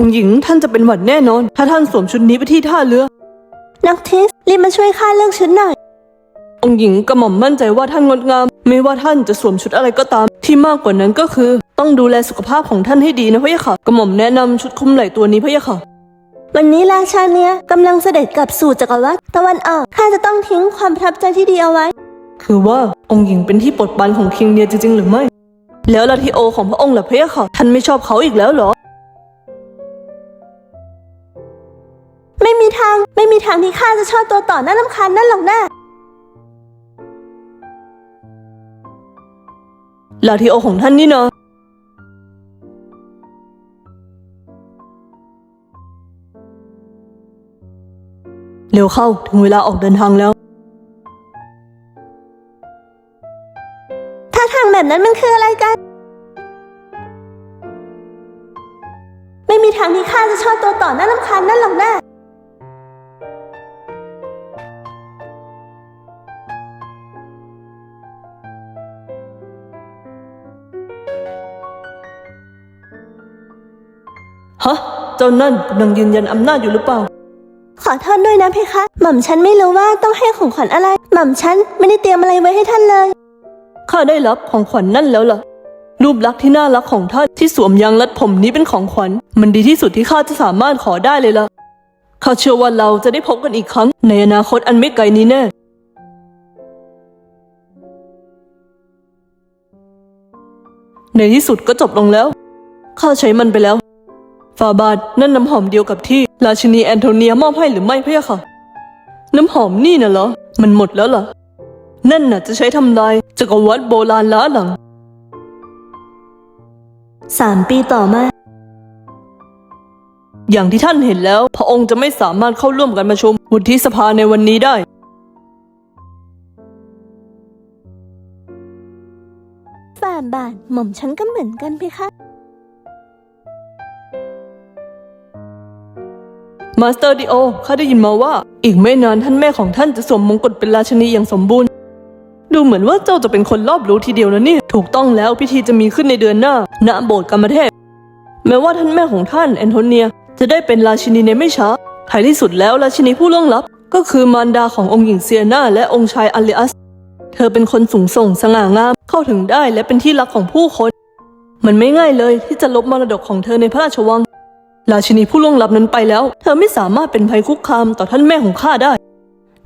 องค์หญิงท่านจะเป็นหวัดแน่นอน ถ้าท่านสวมชุดนี้ไปที่ท่าเรือ นักเทสรีบมาช่วยข้าเลือกชุดหน่อย องค์หญิงกระหม่อมมั่นใจว่าท่านงดงาม ไม่ว่าท่านจะสวมชุดอะไรก็ตาม ที่มากกว่านั้นก็คือ ต้องดูแลสุขภาพของท่านให้ดีนะพะยะค่ะ กระหม่อมแนะนำชุดคลุมไหล่ตัวนี้พะยะค่ะ วันนี้ราชาเนียกำลังเสด็จกลับสู่จักรวรรดิตะวันออก ข้าจะต้องทิ้งความประทับใจที่ดีเอาไว้ คือว่าองค์หญิงเป็นที่โปรดปรานของคิงเนียจริงๆหรือไม่ แล้วลาทิโอของพระองค์ล่ะพะยะค่ะ ท่านไม่ชอบเขาอีกแล้วเหรอ ทาง ไม่มีทางที่ข้าจะชอบตัวต่อหน้าลำคาญนั่นหรอกนะลาทิโอของท่านนี่นะเร็วเข้าถึงเวลาออกเดินทางแล้วท่าทางแบบนั้นมันคืออะไรกัน ไม่มีทางที่ข้าจะชอบตัวต่อหน้าลำคาญนั่นหรอกนะ ฮะ เจ้านั่นกำลังยืนยันอำนาจอยู่หรือเปล่า ขอโทษด้วยนะเพคะ หม่อมฉันไม่รู้ว่าต้องให้ของขวัญอะไร หม่อมฉันไม่ได้เตรียมอะไรไว้ให้ท่านเลย ข้าได้รับของขวัญนั่นแล้วล่ะ รูปลักษณ์ที่น่ารักของท่านที่สวมยางรัดผมนี้เป็นของขวัญ มันดีที่สุดที่ข้าจะสามารถขอได้เลยล่ะ ข้าเชื่อว่าเราจะได้พบกันอีกครั้ง ในอนาคตอันไม่ไกลนี้แน่ในที่สุดก็จบลงแล้ว ข้าใช้มันไปแล้ว ฟาบาทนั่นน้ำหอมเดียวกับที่ ราชินีแอนโทเนียมอบให้หรือไม่พะยะค่ะ น้ำหอมนี่น่ะเหรอ มันหมดแล้วเหรอ นั่นน่ะจะใช้ทำลายจักรวรรดิโบราณล้าหลัง สามปีต่อมา อย่างที่ท่านเห็นแล้ว พระองค์จะไม่สามารถเข้าร่วมการประชุมวุฒิสภาในวันนี้ได้ ฝ่าบาทหม่อมฉันก็เหมือนกันเพคะ มาสเตอร์ดิโอข้าได้ยินมาว่า อีกไม่นานท่านแม่ของท่านจะสวมมงกุฎเป็นราชินีอย่างสมบูรณ์ ดูเหมือนว่าเจ้าจะเป็นคนรอบรู้ทีเดียวนะเนี่ยถูกต้องแล้วพิธีจะมีขึ้นในเดือนหน้า ณ โบสถ์กรรมเทพ แม้ว่าท่านแม่ของท่านแอนโทเนีย จะได้เป็นราชินีในไม่ช้าท้ายที่สุดแล้วราชินีผู้ล่วงลับ ก็คือมารดาขององค์หญิงเซียนาและองค์ชายอัลเลอัส เธอเป็นคนสูงส่งสง่างามเข้าถึงได้และเป็นที่รักของผู้คน มันไม่ง่ายเลยที่จะลบมรดกของเธอในพระราชวัง ราชินีผู้ล่วงลับนั้นไปแล้ว เธอไม่สามารถเป็นภัยคุกคามต่อท่านแม่ของข้าได้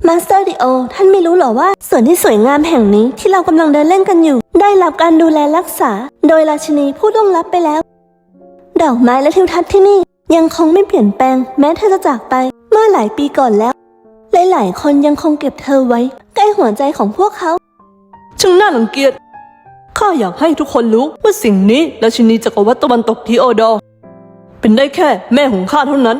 มาสเตอร์ดิโอ ท่านไม่รู้หรอว่าส่วนที่สวยงามแห่งนี้ที่เรากำลังเดินเล่นกันอยู่ ได้รับการดูแลรักษา โดยราชินีผู้ล่วงลับไปแล้ว ดอกไม้และทิวทัศน์ที่นี่ ยังคงไม่เปลี่ยนแปลง แม้เธอจะจากไปเมื่อหลายปีก่อนแล้ว หลายๆคนยังคงเก็บเธอไว้ ใกล้หัวใจของพวกเขาช่างน่ารังเกียจข้าอยากให้ทุกคนรู้ว่าสิ่งนี้ราชินีจักรวรรดิตะวันตกทีโอดอร์ เป็นได้แค่แม่ของข้าเท่านั้น